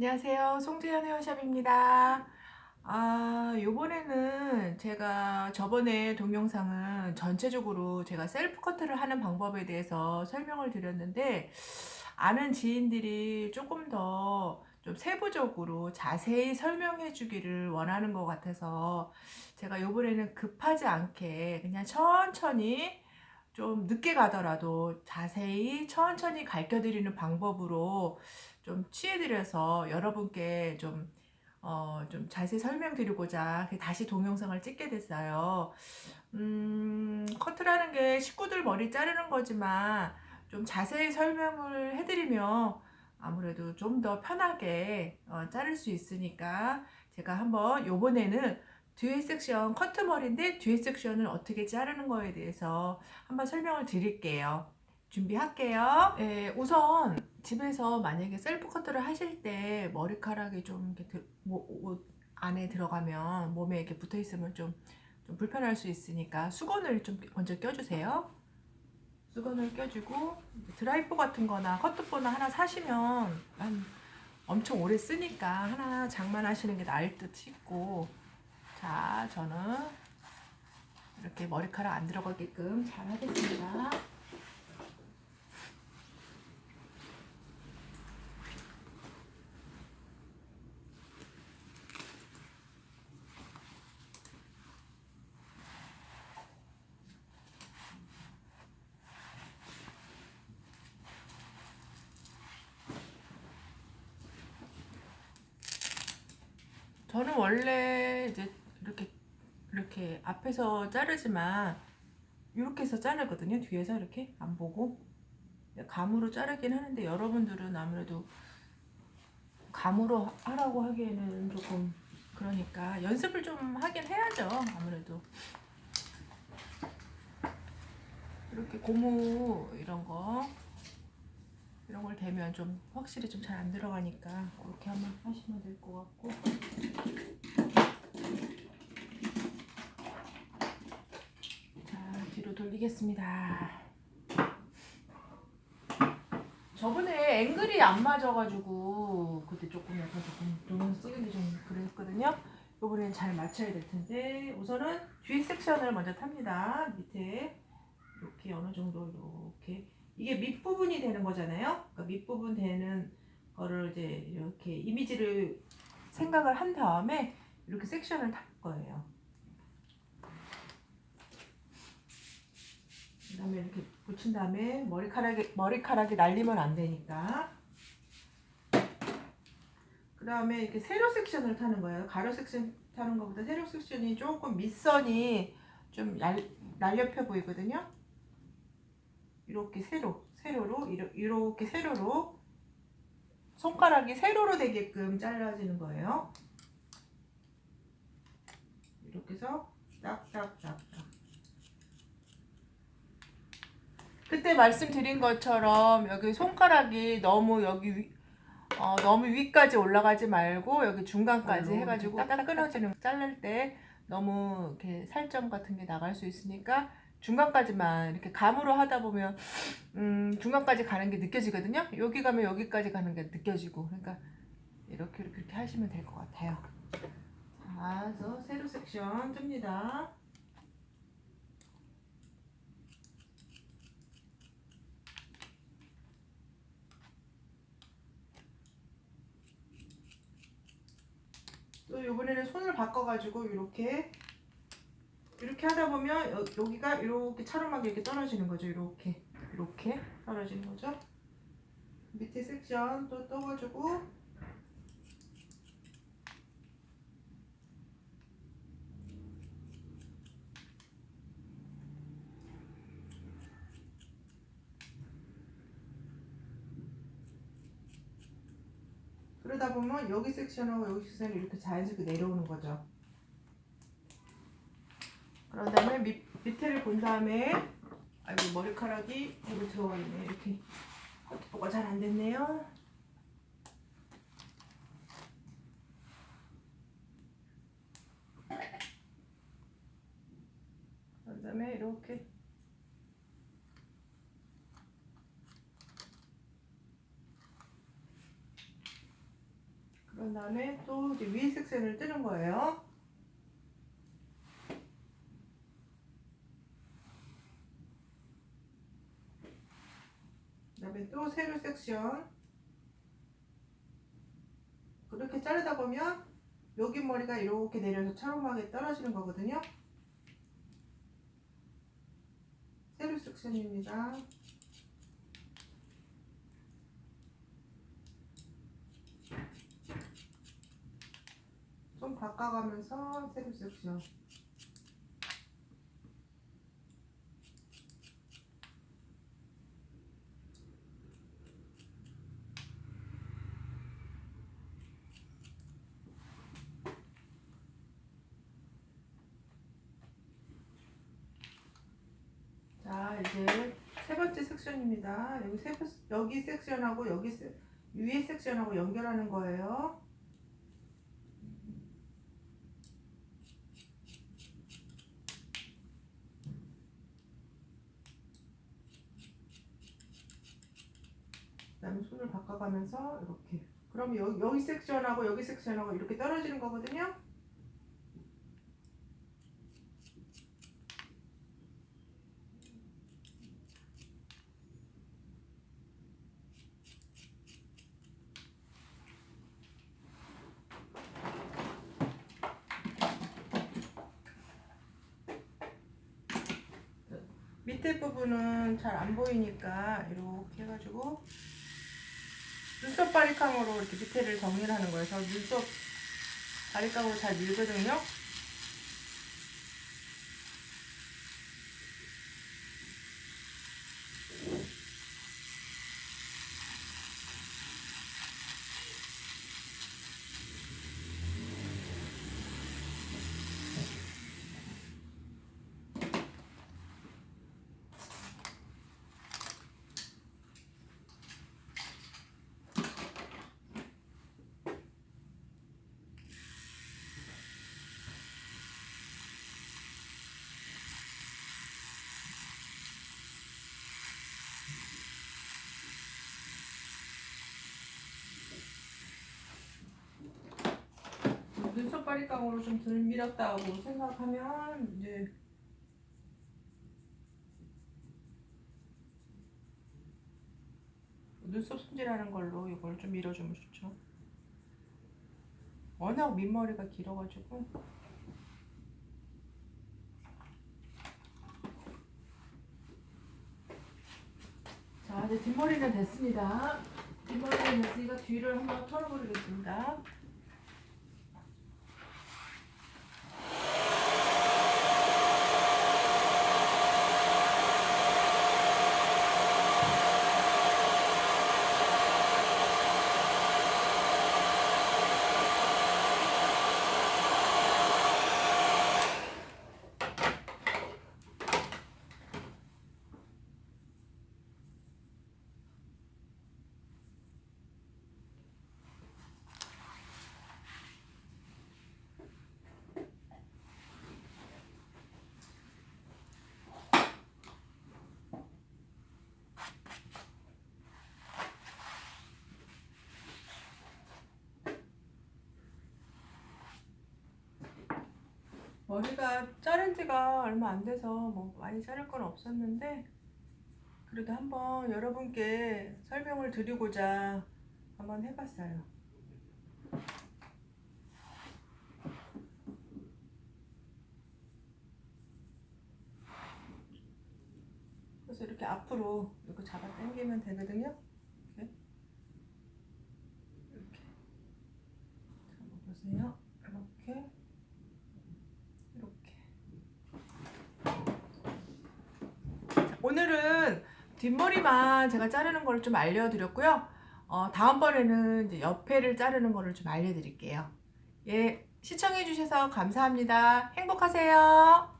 안녕하세요. 송지연 헤어샵입니다. 아, 요번에는 제가 저번에 동영상은 전체적으로 제가 셀프 커트를 하는 방법에 대해서 설명을 드렸는데, 아는 지인들이 조금 더 좀 세부적으로 자세히 설명해 주기를 원하는 것 같아서, 제가 요번에는 급하지 않게 그냥 천천히 좀 늦게 가더라도 자세히 천천히 가르쳐 드리는 방법으로 좀 취해 드려서 여러분께 좀, 어, 좀 자세히 설명드리고자 다시 동영상을 찍게 됐어요. 음, 커트라는 게 식구들 머리 자르는 거지만 좀 자세히 설명을 해드리면 아무래도 좀 더 편하게 어, 자를 수 있으니까 제가 한번 요번에는 뒤에 섹션 커트 머리인데 뒤에 섹션을 어떻게 자르는 거에 대해서 한번 설명을 드릴게요. 준비할게요. 예, 우선 집에서 만약에 셀프 커트를 하실 때 머리카락이 좀 이렇게 들- 뭐, 옷 안에 들어가면 몸에 이렇게 붙어 있으면 좀, 좀 불편할 수 있으니까 수건을 좀 먼저 껴주세요. 수건을 껴주고 드라이퍼 같은 거나 커트보나 하나 사시면 한 엄청 오래 쓰니까 하나 장만하시는 게 나을 듯 싶고 자 저는 이렇게 머리카락 안 들어가게끔 잘 하겠습니다. 저는 원래 이제 이렇게 이렇게 앞에서 자르지만 이렇게 해서 자르거든요. 뒤에서 이렇게 안 보고 감으로 자르긴 하는데 여러분들은 아무래도 감으로 하라고 하기에는 조금 그러니까 연습을 좀 하긴 해야죠. 아무래도 이렇게 고무 이런 거 이런 걸 대면 좀 확실히 좀 잘 안 들어가니까 그렇게 한번 하시면 될 것 같고 자 뒤로 돌리겠습니다 저번에 앵글이 안 맞아가지고 그때 조금 약간 조금 눈을 쓰기 좀 그랬거든요 이번엔 잘 맞춰야 될 텐데 우선은 뒤 섹션을 먼저 탑니다 밑에 이렇게 어느 정도 이렇게 이게 밑부분이 되는 거잖아요. 그러니까 밑부분 되는 거를 이제 이렇게 이미지를 생각을 한 다음에 이렇게 섹션을 탈 거예요. 그다음에 이렇게 붙인 다음에 머리카락이 머리카락이 날리면 안 되니까. 그 다음에 이렇게 세로 섹션을 타는 거예요. 가로 섹션 타는 것보다 세로 섹션이 조금 밑선이 좀 날, 날렵해 보이거든요. 이렇게 세로 세로로 이렇게 세로로 손가락이 세로로 되게끔 잘라지는 거예요. 이렇게 해서 딱딱딱딱. 그때 말씀드린 것처럼 여기 손가락이 너무 여기 위, 어, 너무 위까지 올라가지 말고 여기 중간까지 아, 해가지고 딱 끊어지는 자를 때 너무 이렇게 살점 같은 게 나갈 수 있으니까 중간까지만 이렇게 감으로 하다 보면 음, 중간까지 가는 게 느껴지거든요. 여기 가면 여기까지 가는 게 느껴지고 그러니까 이렇게 이렇게, 이렇게 하시면 될 것 같아요. 자, 그래서 세로 섹션 뜹니다. 또 이번에는 손을 바꿔가지고 이렇게 이렇게 하다 보면 여, 여기가 이렇게 차름하게 이렇게 떨어지는 거죠. 이렇게 이렇게 떨어지는 거죠. 밑에 섹션 또 떠가지고 그러다 보면 여기 섹션하고 여기 섹션이 이렇게 자연스럽게 내려오는 거죠. 그런 다음에 밑, 밑에를 본 다음에 아이고 머리카락이 여기 들어가 있네 이렇게 커트가 잘 안 됐네요. 그런 다음에 이렇게 한 다음에 또 이제 위에 섹션을 뜨는 거예요. 그 다음에 또 세로 섹션 그렇게 자르다 보면 여기 머리가 이렇게 내려서 차롬하게 떨어지는 거거든요. 세로 섹션입니다. 좀 바꿔가면서 세로 섹션. 자 이제 세 번째 섹션입니다. 여기 세 번- 여기 섹션하고 여기 세- 위에 섹션하고 연결하는 거예요. 그다음에 바꿔가면서 이렇게. 그럼 여기, 여기 섹션하고 여기 섹션하고 이렇게 떨어지는 거거든요. 밑에 부분은 잘 안 보이니까 이렇게 해가지고 눈썹 바리깡으로 이렇게 밑에를 정리를 하는 거예요. 저 눈썹 바리깡으로 잘 밀거든요. 눈썹 바리깡으로 좀 덜 밀었다고 생각하면 이제 눈썹 손질하는 걸로 이걸 좀 밀어주면 좋죠. 워낙 밑머리가 길어가지고 자 이제 뒷머리는 됐습니다. 뒷머리는 됐으니까 뒤를 한번 털어버리겠습니다. 머리가 자른 지가 얼마 안 돼서 뭐 많이 자를 건 없었는데 그래도 한번 여러분께 설명을 드리고자 한번 해봤어요. 그래서 이렇게 앞으로 이렇게 잡아 당기면 되거든요. 이렇게. 이렇게. 잡아보세요. 이렇게. 이렇게. 자, 오늘은 뒷머리만 제가 자르는 걸 좀 알려드렸고요. 어, 다음번에는 이제 옆에를 자르는 거를 좀 알려드릴게요. 예, 시청해주셔서 감사합니다. 행복하세요.